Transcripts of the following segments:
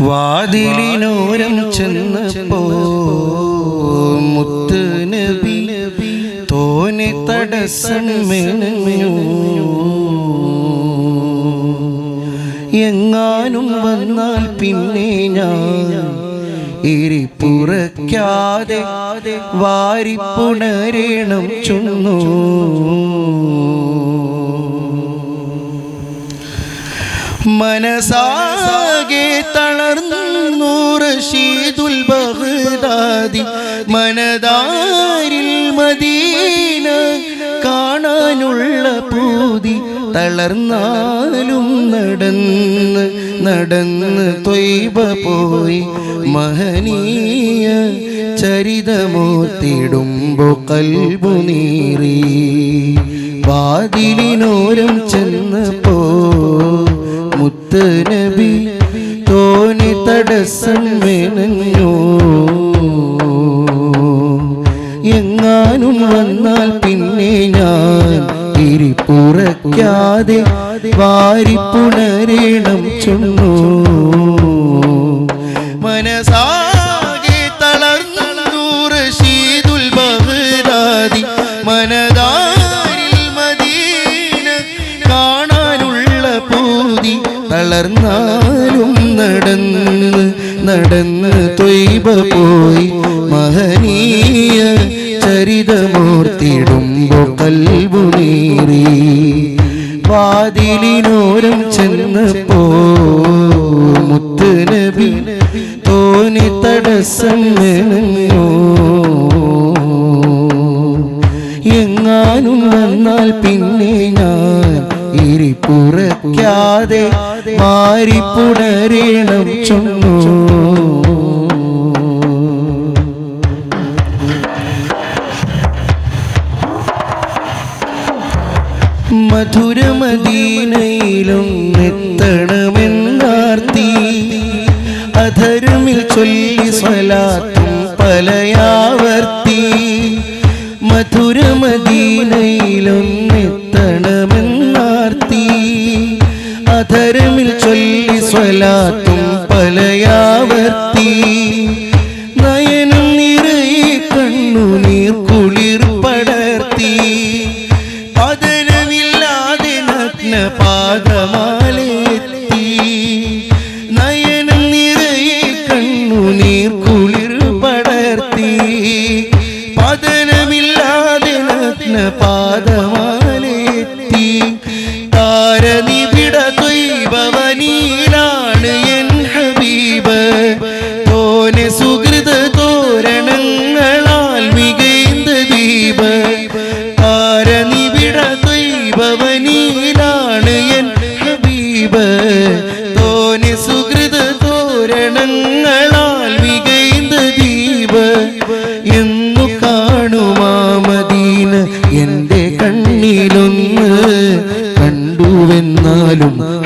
വാതിലിനോരം ചെന്നപ്പോ മുത്ത് നബി തോനെ തടസ്സമെന്നു എങ്ങാനും വന്നാൽ പിന്നെ ഞാൻ ഇരിപ്പുറയ്ക്കാതെ വാരിപ്പുണരേണം ചുന്നു മനസാകെ തളർന്നു റഷീദുൽ ബഗ്ദാദി. മനദാരിൽ മദീന കാണാനുള്ള പൂതി തളർന്നാലും നടന്ന് നടന്ന് തൊയ്ബ പോയി മഹനീയ ചരിതമൂർത്തിടുമ്പോ കൽബുനീറി. വാതിലിനോരം ചെന്നപ്പോ മുത്ത് നബി തോന്നി തടസ്സം മെനഞ്ഞു എങ്ങാനും വന്നാൽ പിന്നെ ഞാൻ ഇരിപ്പുറയ്ക്കാതെ വാരിപ്പുണരേണം ചൊന്നു. തളർന്നാലും നടന്ന് നടന്ന് തൊയ്ബ പോയി മഹനീയ ചരിതമൂർത്തിയിടുമ്പോ കൽബു നീറി വാതിലിനോരം ചെന്നപ്പോ മുത്തുനബി തോന്നി തടസ്സം എങ്ങാനും വന്നാൽ പിന്നെ മാറിപ്പുണരണം ചൊന്നു. മധുരമദീനയിലും എത്തണമെന്നാർത്തി. അധരുമിൽ ചൊല്ലി സ്വലാത്തും പലയാവർത്തി. മധുരമദീനയിലും അധരമിൽ ചൊല്ലി സ്വലാത്തും പലയാവർത്തി. നയനം നിറയെ കണ്ണുനീർ കുളിർ പടർത്തി. പതനമില്ലാതെ നഗ്ന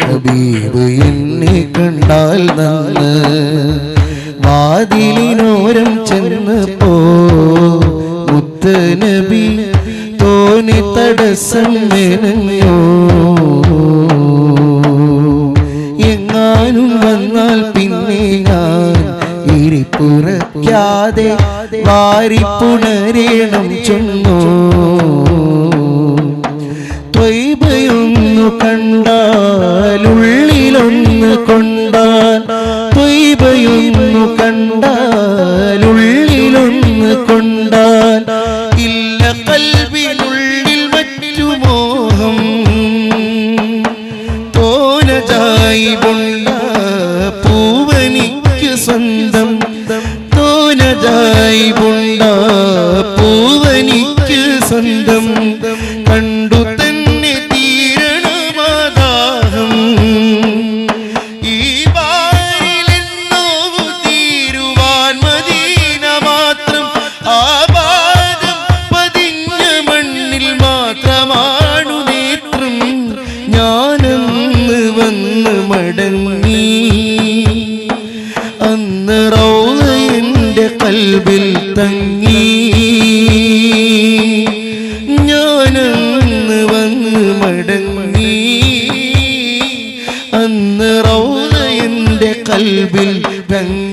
ഹബീബ് എന്നെ കണ്ടാൽ നന്ന് വാതിലിനോരം ചെന്നപ്പോ പോത്തനബി നബി തോന്നി തടസ്സം മെനഞ്ഞോ. എങ്ങാനും വന്നാൽ പിന്നെ ഞാൻ ഇരിപ്പുറയ്ക്കാതെ വാരിപ്പുണരേണം ചൊന്നോ. കണ്ടാലുള്ളിലൊന്ന് കൊണ്ടാൽ മടങ്ങി അന്ന്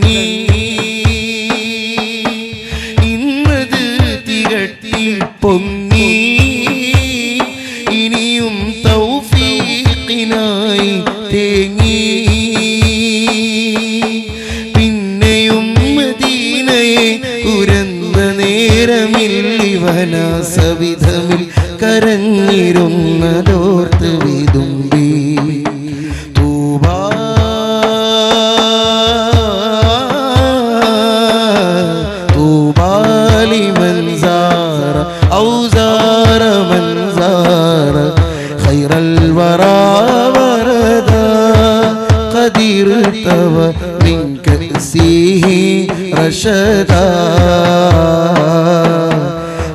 ارتوى من كأسه رشدا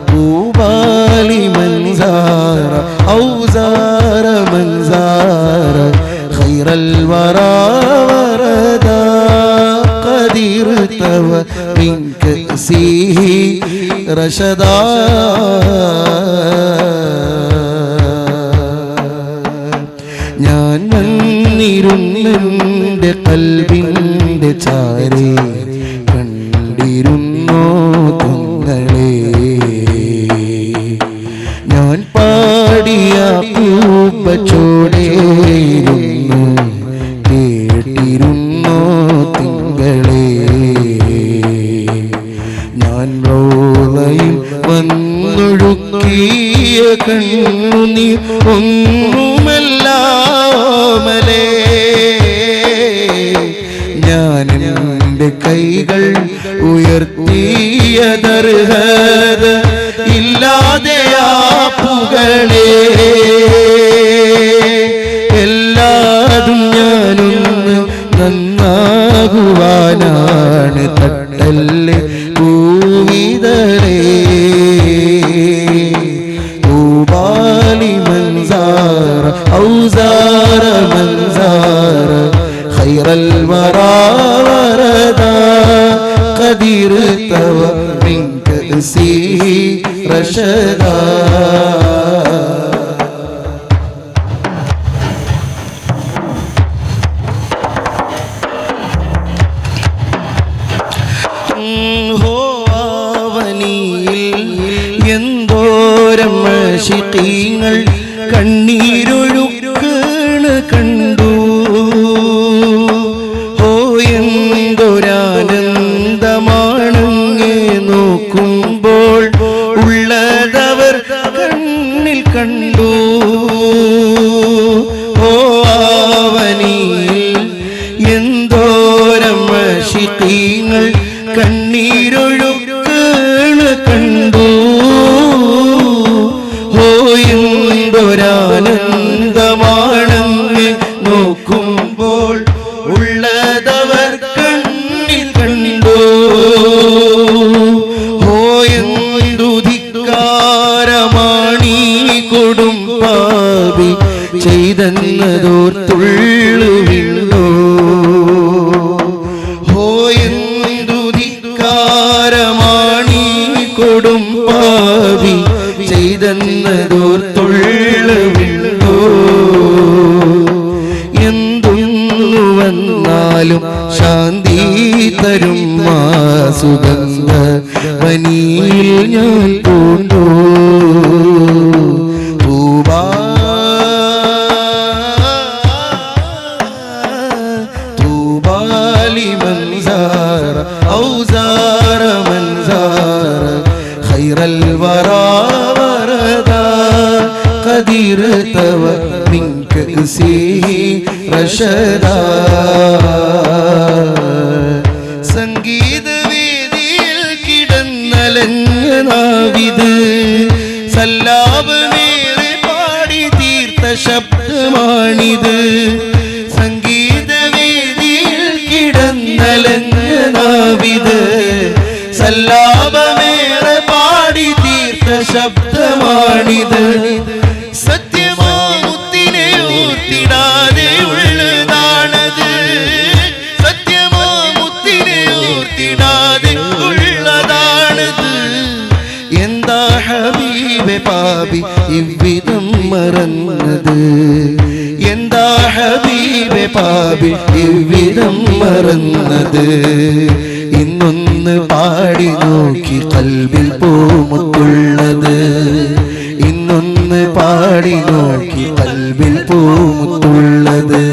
طوبى لمن زار أو زار من زار خير الورى وردا قد ارتوى من كأسه رشدا ഞാൻ വന്നിരുന്നെൻ്റെ കൽവിന്റെ ചാരി കണ്ടിരുന്നു തങ്ങളെ? ഞാൻ പാടിയ പൂപ്പച്ചോടേയിരുന്നു കേട്ടിരുന്നോ തിങ്കളെ ഞാൻ റോളയിൽ വന്നൊഴുക്കിയ കണ്ണുനീ ഒന്നുമല്ലാമലേ. കൈകൾ ഉയർത്തിയതർഹത ഇല്ലാതെയാ എല്ലാതും ഞാനൊന്ന് നന്നാകുവാനാണ് തട്ടല്ലേ. الورى وردا قد ارتوى من كأسه رشدا ഹോവനിയിൽ എന്തോരം ശിഖീങ്ങൾ കണ്ണീരൊഴുക്കണ ശിഖീങ്ങൾ കണ്ണീരൊഴുക്കണ കണ്ടു. ഓ നോക്കുമ്പോൾ ഉള്ളതവർ കണ്ണിൽ കണ്ടു. ഓ എന്തുധിക്കാരമാണീ കൊടും പാവി ചെയ്തെന്നതോർത്തുള്ളുവിണ്ടോ ചെയ്തെന്നതോർത്തുള്ളുവിണ്ടോ എന്തൊന്നു വന്നാലും ശാന്തി തരും മാ സുഗന്ധ വനിയിൽ ഞാൻ പൂണ്ടോ പൂവാ طوبى لمن زار أو زار من زار خير الورى പുരുഷര സംഗീതവേദിയിൽ കിടന്നലഞ്ഞ നാവിത് സല്ലാപമേറെ പാടി തീർത്ത ശബ്ദമാണിത്. സംഗീതവേദിയിൽ കിടന്നലഞ്ഞ നാവിത് സല്ലാപമേറെ പാടി തീർത്ത ശബ്ദമാണിത്. പാപി ഇവിടം മറന്നത്. ഇന്നൊന്ന് പാടി നോക്കി കൽവിൽ പോമുത്തുള്ളത്. ഇന്നൊന്ന് പാടി നോക്കി കൽവിൽ പോമുത്തുള്ളത്.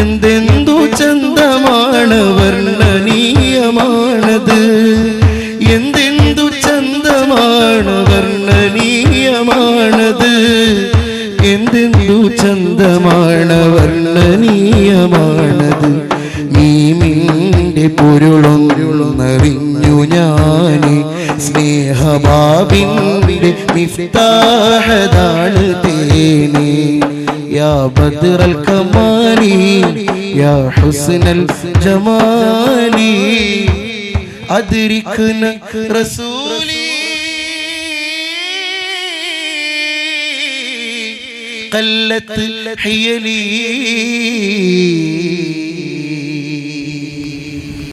എന്തെന്തു ചന്തമാണ് വർണനീയമാണത്? എന്തെന്തു ചന്തമാണ് വർണനീയമാണ് എന്തെന്തു ചന്തമാണ് വർണ്ണനീയമാണത് മീമിൻ്റെ പൊരുളൊന്നറിഞ്ഞു ഞാന് സ്നേഹബാബിൻ്റെ മിഫ്താഹതാണ് തേനേ يا بدر الكمال يا حسن الجمال أدركنا رسولي قلت حيلي.